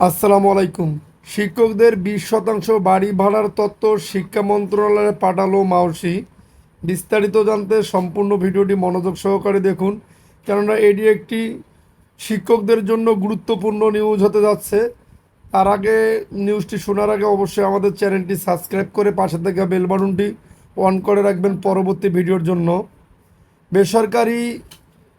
আসসালামু আলাইকুম। শিক্ষকদের বিশ শতাংশ বাড়ি ভাড়ার তত্ত্ব শিক্ষা মন্ত্রণালয়ে পাঠালো মাউসি। বিস্তারিত জানতে সম্পূর্ণ ভিডিওটি মনোযোগ সহকারে দেখুন, কেননা এটি একটি শিক্ষকদের জন্য গুরুত্বপূর্ণ নিউজ হতে যাচ্ছে। তার আগে নিউজটি শোনার আগে অবশ্যই আমাদের চ্যানেলটি সাবস্ক্রাইব করে পাশে থাকা বেল বাটনটি অন করে রাখবেন পরবর্তী ভিডিওর জন্য। বেসরকারি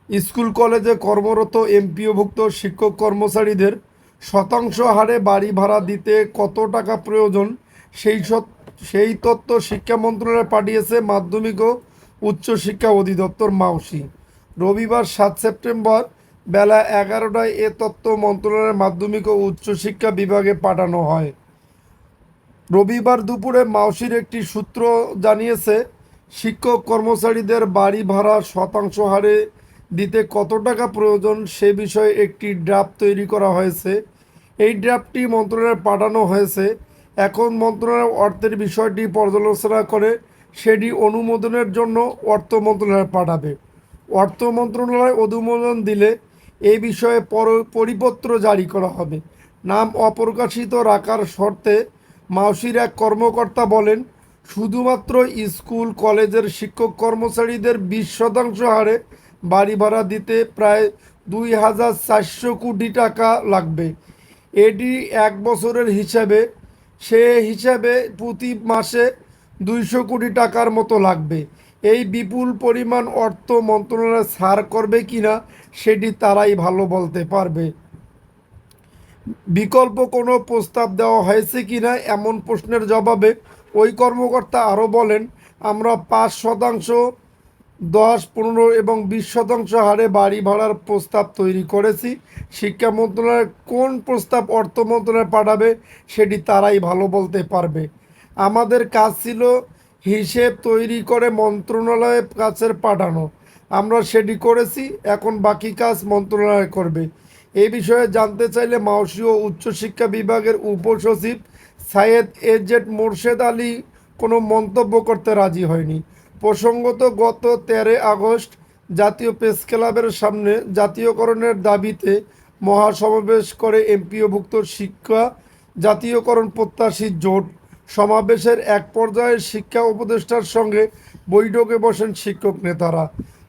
স্কুল কলেজে কর্মরত এমপিওভুক্ত শিক্ষক কর্মচারীদের শতাংশ হারে বাড়ি ভাড়া দিতে কত টাকা প্রয়োজন? সেই সেই তথ্য শিক্ষা মন্ত্রণালয়ে পাঠিয়েছে মাধ্যমিক ও উচ্চশিক্ষা অধিদপ্তর মাউসি। রবিবার সাত সেপ্টেম্বর বেলা এগারোটায় এ তথ্য মন্ত্রণালয়ের মাধ্যমিক ও উচ্চশিক্ষা বিভাগে পাঠানো হয়। রবিবার দুপুরে মাউসির একটি সূত্র জানিয়েছে, শিক্ষক কর্মচারীদের বাড়ি ভাড়া শতাংশ হারে দিতে কত টাকা প্রয়োজন সে বিষয়ে একটি ড্রাফট তৈরি করা হয়েছে। এই ড্রাফটটি মন্ত্রণালয়ে পাঠানো হয়েছে। এখন মন্ত্রণালয় অর্থের বিষয়টি পর্যালোচনা করে সেটি অনুমোদনের জন্য অর্থ মন্ত্রণালয়ে পাঠাবে। অর্থ মন্ত্রণালয় অনুমোদন দিলে এই বিষয়ে পর, পরিপত্র জারি করা হবে। নাম অপ্রকাশিত রাখার শর্তে মাউসির এক কর্মকর্তা বলেন, শুধুমাত্র স্কুল, কলেজের শিক্ষক কর্মচারীদের বিশ শতাংশ হারে বাড়ি ভাড়া দিতে প্রায় দুই হাজার চারশো কোটি টাকা লাগবে। এটি এক বছরের হিসাবে, সে হিসাবে প্রতি মাসে দুইশো কোটি টাকার মতো লাগবে। এই বিপুল পরিমাণ অর্থ মন্ত্রণালয় ছাড় করবে কিনা, সেটি তারাই ভালো বলতে পারবে। বিকল্প কোনো প্রস্তাব দেওয়া হয়েছে কিনা, এমন প্রশ্নের জবাবে ওই কর্মকর্তা আরও বলেন, আমরা পাঁচ শতাংশ দশ, পনেরো এবং বিশ শতাংশ হারে বাড়ি ভাড়ার প্রস্তাব তৈরি করেছি। শিক্ষা মন্ত্রণালয় কোন প্রস্তাব অর্থ মন্ত্রণালয় পাঠাবে সেটি তারাই ভালো বলতে পারবে। আমাদের কাজ ছিল হিসেব তৈরি করে মন্ত্রণালয়ের কাছে পাঠানো। আমরা সেটি করেছি, এখন বাকি কাজ মন্ত্রণালয় করবে। এই বিষয়ে জানতে চাইলে মাওসি ও উচ্চশিক্ষা বিভাগের উপসচিব সাইয়েদ এজেড মোর্শেদ আলী কোনো মন্তব্য করতে রাজি হয়নি। প্রসঙ্গত, গত তেরো আগস্ট জাতীয় প্রেস ক্লাবের সামনে জাতীয়করণের দাবিতে মহাসমাবেশ করে এমপিওভুক্ত শিক্ষা জাতীয়করণ প্রত্যাশী জোট। সমাবেশের এক পর্যায়ে শিক্ষা উপদেষ্টার সঙ্গে বৈঠকে বসেন শিক্ষক নেতারা।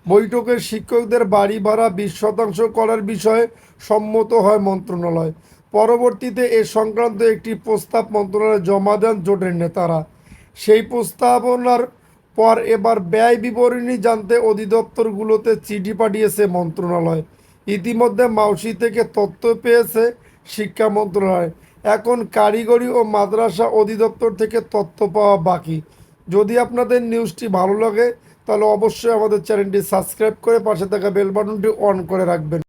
বৈঠকে শিক্ষকদের বাড়ি ভাড়া বিশ শতাংশ করার বিষয়ে সম্মত হয় মন্ত্রণালয়। পরবর্তীতে এ সংক্রান্ত একটি প্রস্তাব মন্ত্রণালয়ে জমা দেন জোটের নেতারা। সেই প্রস্তাবনার পর এবার ব্যয় বিবরণী জানতে অধিদপ্তরগুলোতে চিঠি পাঠিয়েছে মন্ত্রণালয়। ইতিমধ্যে মাউসি থেকে তথ্য পেয়েছে শিক্ষা মন্ত্রণালয়। এখন কারিগরি ও মাদ্রাসা অধিদপ্তর থেকে তথ্য পাওয়া বাকি। যদি আপনাদের নিউজটি ভালো লাগে, তাহলে অবশ্যই আমাদের চ্যানেলটি সাবস্ক্রাইব করে পাশে থাকা বেল বাটনটি অন করে রাখবেন।